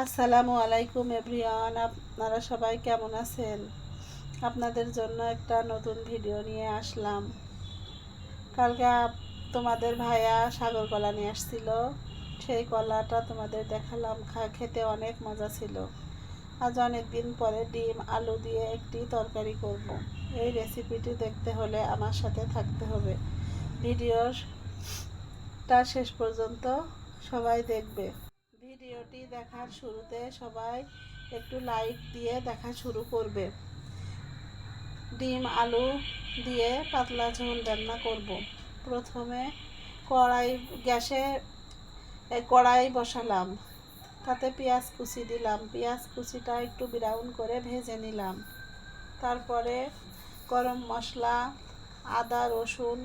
আসসালামু আলাইকুম এভরিওয়ান, আপনারা সবাই কেমন আছেন? আপনাদের জন্য একটা নতুন ভিডিও নিয়ে আসলাম। কালকে তোমাদের ভাইয়া সাগর কলা নিয়ে আসছিল। সেই কলাটা তোমাদের দেখালাম, খা খেতে অনেক মজা ছিল। আজ অনেক দিন পরে ডিম, আলু দিয়ে একটি তরকারি করব। এই রেসিপিটি দেখতে হলে আমার সাথে থাকতে হবে। ভিডিওটা শেষ পর্যন্ত সবাই দেখবে। ভিডিওটি দেখার শুরুতে সবাই একটু লাইক দিয়ে দেখা শুরু করবে। ডিম, আলু দিয়ে পাতলা ঝোল রান্না করব। প্রথমে কড়াই, গ্যাসে কড়াই বসালাম। তাতে পেঁয়াজ কুচি দিলাম। পেঁয়াজ কুচিটা একটু ব্রাউন করে ভেজে নিলাম। তারপরে গরম মশলা, আদা, রসুন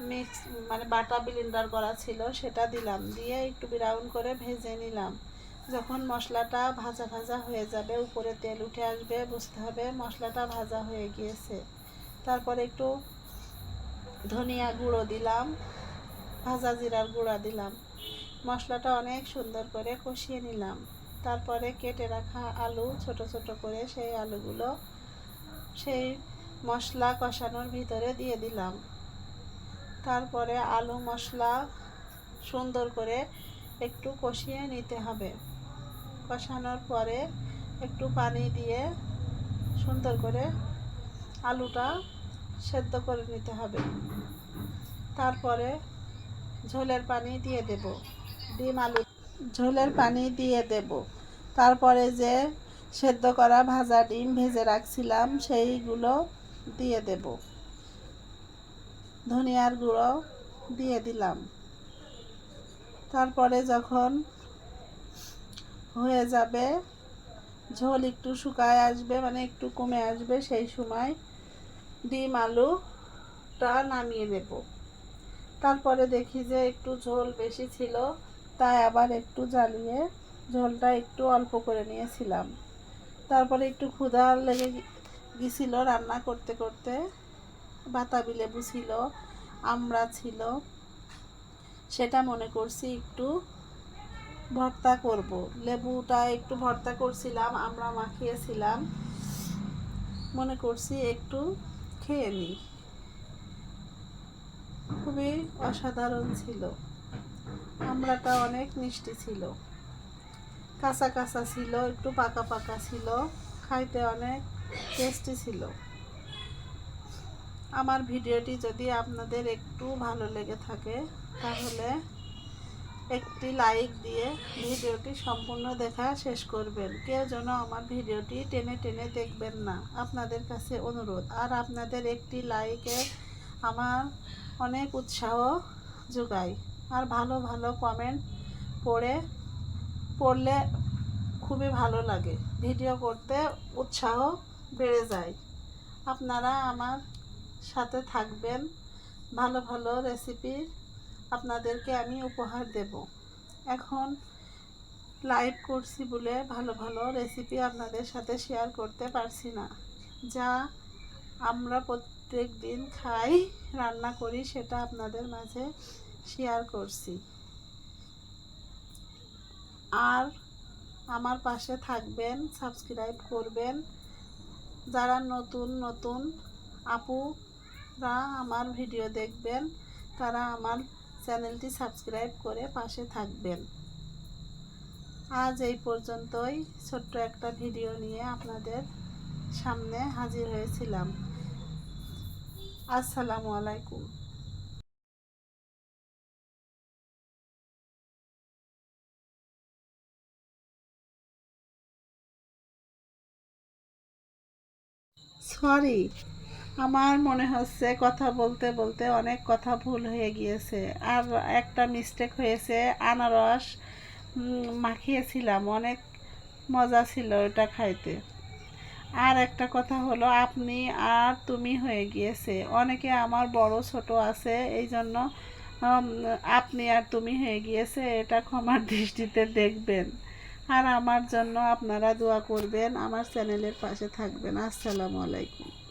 মিক্স মানে বাটা ব্লেন্ডার করা ছিল, সেটা দিলাম। দিয়ে একটু ব্রাউন করে ভেজে নিলাম। যখন মশলাটা ভাজা ভাজা হয়ে যাবে, উপরে তেল উঠে আসবে, বুঝতে হবে মশলাটা ভাজা হয়ে গিয়েছে। তারপরে একটু ধনিয়া গুঁড়ো দিলাম, ভাজা জিরার গুঁড়া দিলাম। মশলাটা অনেক সুন্দর করে কষিয়ে নিলাম। তারপরে কেটে রাখা আলু, ছোট ছোট করে সেই আলুগুলো সেই মশলা কষানোর ভিতরে দিয়ে দিলাম। তারপরে আলু মশলা সুন্দর করে একটু কষিয়ে নিতে হবে। কষানোর পরে একটু পানি দিয়ে সুন্দর করে আলুটা সেদ্ধ করে নিতে হবে। তারপরে ঝোলের পানি দিয়ে দেব। ডিম আলু ঝোলের পানি দিয়ে দেব। তারপরে যে সেদ্ধ করা ভাজা ডিম ভেজে রাখছিলাম সেইগুলো দিয়ে দেব। ধনিয়ার গুঁড়ো দিয়ে দিলাম। তারপরে যখন হয়ে যাবে, ঝোল একটু শুকায় আসবে মানে একটু কমে আসবে, সেই সময় ডিম আলুটা নামিয়ে নেব। তারপরে দেখি যে একটু ঝোল বেশি ছিল, তাই আবার একটু জ্বালিয়ে ঝোলটা একটু অল্প করে নিয়েছিলাম। তারপরে একটু ক্ষুধা লেগে গেছিল রান্না করতে করতে। বাতাবি লেবু ছিল, আমড়া ছিল, সেটা মনে করছি একটু ভর্তা করব। লেবুটা একটু ভর্তা করছিলাম আমরা মাখিয়েছিলাম। মনে করছি একটু খেয়ে নিই খুবই অসাধারণ ছিল। আমড়াটা অনেক মিষ্টি ছিল। কাঁচা কাঁচা ছিল, একটু পাকা পাকা ছিল, খাইতে অনেক টেস্টি ছিল। আমার ভিডিওটি যদি আপনাদের একটু ভালো লেগে থাকে, তাহলে একটি লাইক দিয়ে ভিডিওটি সম্পূর্ণ দেখা শেষ করবেন। কেউ যেন আমার ভিডিওটি টেনে টেনে দেখবেন না। আপনাদের কাছে অনুরোধ। আর আপনাদের একটি লাইকে আমার অনেক উৎসাহ যোগায়। আর ভালো ভালো কমেন্ট পড়ে, পড়লে খুবই ভালো লাগে। ভিডিও করতে উৎসাহ বেড়ে যায়। আপনারা আমার সাথে থাকবেন। ভালো ভালো রেসিপি আপনাদেরকে আমি উপহার দেব। এখন লাইভ করছি বলে ভালো ভালো রেসিপি আপনাদের সাথে শেয়ার করতে পারছি না। যা আমরা প্রত্যেক দিন খাই, রান্না করি সেটা আপনাদের মাঝে শেয়ার করছি। আর আমার পাশে থাকবেন সাবস্ক্রাইব করবেন। যারা নতুন নতুন আপুরা আমার ভিডিও দেখবেন, তারা আমার চ্যানেলটি সাবস্ক্রাইব করে পাশে থাকবেন। আজ এই পর্যন্তই। ছোট্ট একটা ভিডিও নিয়ে আপনাদের সামনে হাজির হয়েছিলাম। আসসালামু আলাইকুম। সরি আমার মনে হচ্ছে কথা বলতে বলতে অনেক কথা ভুল হয়ে গিয়েছে। আর একটা মিস্টেক হয়েছে, আনারস মাখিয়েছিলাম, অনেক মজা ছিল ওটা খাইতে। আর একটা কথা হলো, আপনি আর তুমি হয়ে গিয়েছে। অনেকে আমার বড় ছোট আছে এই জন্য আপনি আর তুমি হয়ে গিয়েছে, এটা ক্ষমার দৃষ্টিতে দেখবেন। আর আমার জন্য আপনারা দোয়া করবেন, আমার চ্যানেলের পাশে থাকবেন। আসসালামু আলাইকুম।